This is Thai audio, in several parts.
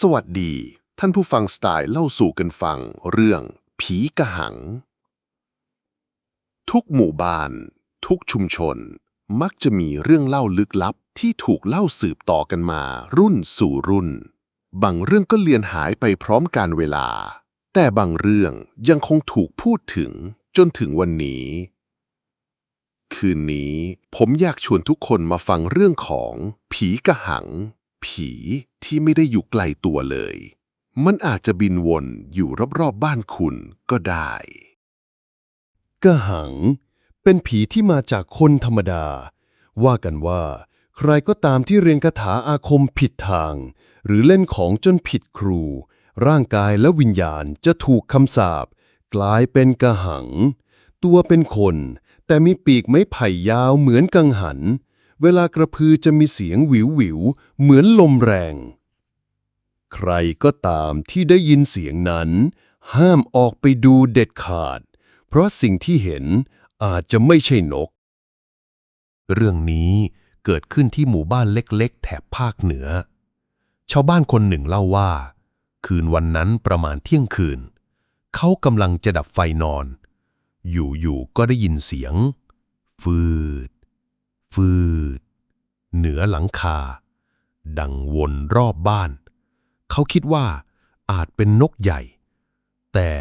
สวัสดี ท่านผู้ฟังสไตล์เล่าสู่กันฟังเรื่อง ผีกระหัง ทุกหมู่บ้าน ทุกชุมชน มักจะมีเรื่องเล่าลึกลับที่ถูกเล่าสืบต่อกันมารุ่นสู่รุ่น บางเรื่องก็เลือนหายไปพร้อมกาลเวลา แต่บางเรื่องยังคงถูกพูดถึงจนถึงวันนี้ คืนนี้ผมอยากชวนทุกคนมาฟังเรื่องของผีกระหัง ผีที่ไม่ได้อยู่ไกลตัวเลย มันอาจจะบินวนอยู่รอบๆบบ้านคุณก็ได้กระหัง เป็นผีที่มาจากคนธรรมดา ว่ากันว่า ใครก็ตามที่เรียนคาถาอาคมผิดทาง หรือเล่นของจนผิดครู ร่างกายและวิญญาณจะถูกคำสาปกลายเป็นกระหัง ตัวเป็นคน แต่มีปีกไม้ไผ่ยาวเหมือนกังหัน เวลากระพือจะมีเสียงหวิวหวิวเหมือนลมแรง ใครก็ตามที่ได้ยินเสียงนั้น ห้ามออกไปดูเด็ดขาด เพราะสิ่งที่เห็นอาจจะไม่ใช่นก เรื่องนี้เกิดขึ้นที่หมู่บ้านเล็กๆ แถบภาคเหนือ ชาวบ้านคนหนึ่งเล่าว่า คืนวันนั้นประมาณเที่ยงคืน เขากำลังจะดับไฟนอน อยู่ๆก็ได้ยินเสียง ฟืด ฟืด เหนือหลังคา ดังวนรอบบ้าน เขาคิดว่าอาจเป็นนกใหญ่ แต่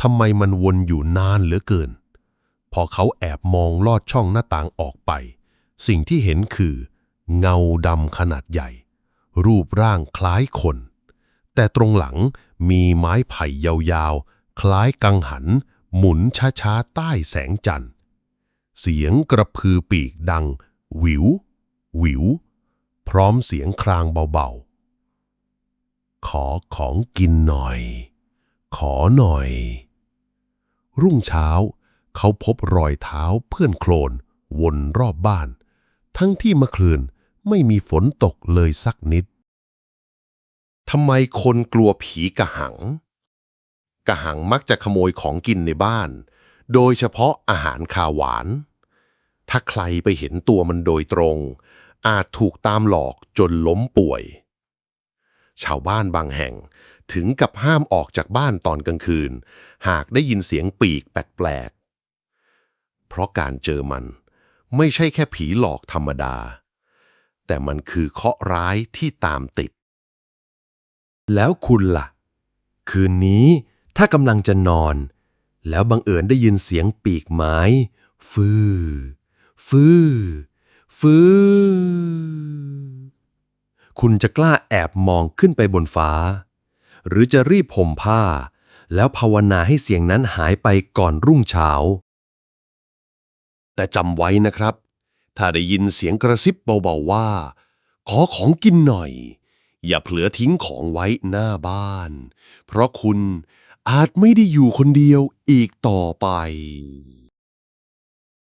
ทำไมมันวนอยู่นานเหลือเกิน พอเขาแอบมองลอดช่องหน้าต่างออกไป สิ่งที่เห็นคือ เงาดำขนาดใหญ่ รูปร่างคล้ายคน แต่ตรงหลังมีไม้ไผ่ยาวๆ คล้ายกังหัน หมุนช้าๆ ใต้แสงจันทร์ เสียงกระพือปีกดัง หวิว หวิว พร้อมเสียงครางเบาๆ ขอของกินหน่อย ขอหน่อย รุ่งเช้า เขาพบรอยเท้าเพื่อนโคลน วนรอบบ้าน ทั้งที่เมื่อคืนไม่มีฝนตกเลยสักนิดทำไมคนกลัวผีกระหัง กระหังมักจะขโมยของกินในบ้าน โดยเฉพาะอาหารคาหวาน ถ้าใครไปเห็นตัวมันโดยตรง อาจถูกตามหลอกจนล้มป่วย ชาวบ้านบางแห่งถึงกับห้ามออกจากบ้านตอนกลางคืน หากได้ยินเสียงปีกแปลกๆ เพราะการเจอมันไม่ใช่แค่ผีหลอกธรรมดา แต่มันคือเคาะร้ายที่ตามติด แล้วคุณล่ะ คืนนี้ถ้ากำลังจะนอน แล้วบังเอิญได้ยินเสียงปีกไม้ ฟื้ ฟืฟืคุณจะกล้าแอบมองขึ้นไปบนฟ้า หรือจะรีบห่มผ้า แล้วภาวนาให้เสียงนั้นหายไปก่อนรุ่งเช้า แต่จำไว้นะครับ ถ้าได้ยินเสียงกระซิบเบาๆว่า ขอของกินหน่อย อย่าเผลอทิ้งของไว้หน้าบ้าน เพราะคุณอาจไม่ได้อยู่คนเดียวอีกต่อไป